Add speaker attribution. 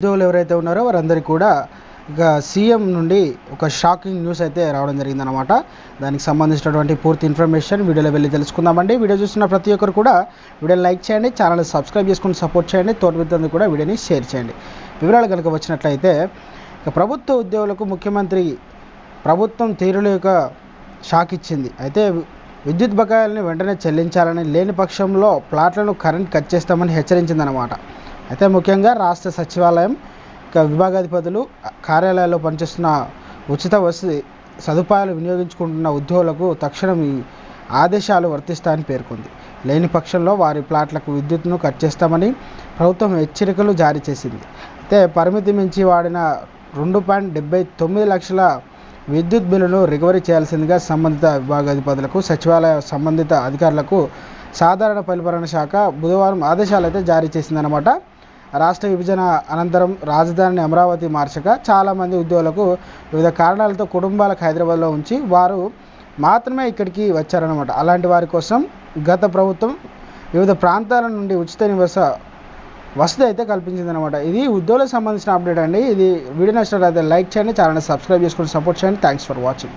Speaker 1: ఉద్యోగులు ఎవరైతే ఉన్నారో వారందరికీ కూడా ఇక సీఎం నుండి ఒక షాకింగ్ న్యూస్ అయితే రావడం జరిగిందనమాట దానికి సంబంధించినటువంటి పూర్తి ఇన్ఫర్మేషన్ వీడియోలో వెళ్ళి తెలుసుకుందామండి. వీడియో చూస్తున్న ప్రతి ఒక్కరు కూడా వీడియోని లైక్ చేయండి ఛానల్ సబ్స్క్రైబ్ చేసుకుని సపోర్ట్ చేయండి తోటి కూడా వీడియోని షేర్ చేయండి. వివరాలు కనుక వచ్చినట్లయితే ఇక ప్రభుత్వ ఉద్యోగులకు ముఖ్యమంత్రి ప్రభుత్వం తీరుల యొక్క షాక్ ఇచ్చింది. అయితే విద్యుత్ బకాయిల్ని వెంటనే చెల్లించాలని లేని పక్షంలో ప్లాట్లను కరెంట్ కట్ చేస్తామని హెచ్చరించిందనమాట అయితే ముఖ్యంగా రాష్ట్ర సచివాలయం విభాగాధిపతులు కార్యాలయాల్లో పనిచేస్తున్న ఉచిత వసతి సదుపాయాలు వినియోగించుకుంటున్న ఉద్యోగులకు తక్షణం ఈ ఆదేశాలు వర్తిస్తాయని పేర్కొంది. లేని పక్షంలో వారి ప్లాట్లకు విద్యుత్ను కట్ చేస్తామని ప్రభుత్వం హెచ్చరికలు జారీ చేసింది. అయితే పరిమితి మించి వాడిన రెండు పాయింట్ డెబ్బై తొమ్మిది లక్షల విద్యుత్ బిల్లును రికవరీ చేయాల్సిందిగా సంబంధిత విభాగాధిపతులకు సచివాలయ సంబంధిత అధికారులకు సాధారణ పరిపాలన శాఖ బుధవారం ఆదేశాలు అయితే జారీ చేసిందనమాట రాష్ట్ర విభజన అనంతరం రాజధానిని అమరావతి మార్చగా చాలామంది ఉద్యోగులకు వివిధ కారణాలతో కుటుంబాలకు హైదరాబాద్లో ఉంచి వారు మాత్రమే ఇక్కడికి వచ్చారనమాట అలాంటి వారి కోసం గత ప్రభుత్వం వివిధ ప్రాంతాల నుండి ఉచిత నివాస వసతి అయితే కల్పించిందనమాట ఇది ఉద్యోగులకు సంబంధించిన అప్డేట్ అండి. ఇది వీడియో నచ్చినట్లయితే లైక్ చేయండి ఛానల్ సబ్స్క్రైబ్ చేసుకొని సపోర్ట్ చేయండి. Thanks for watching.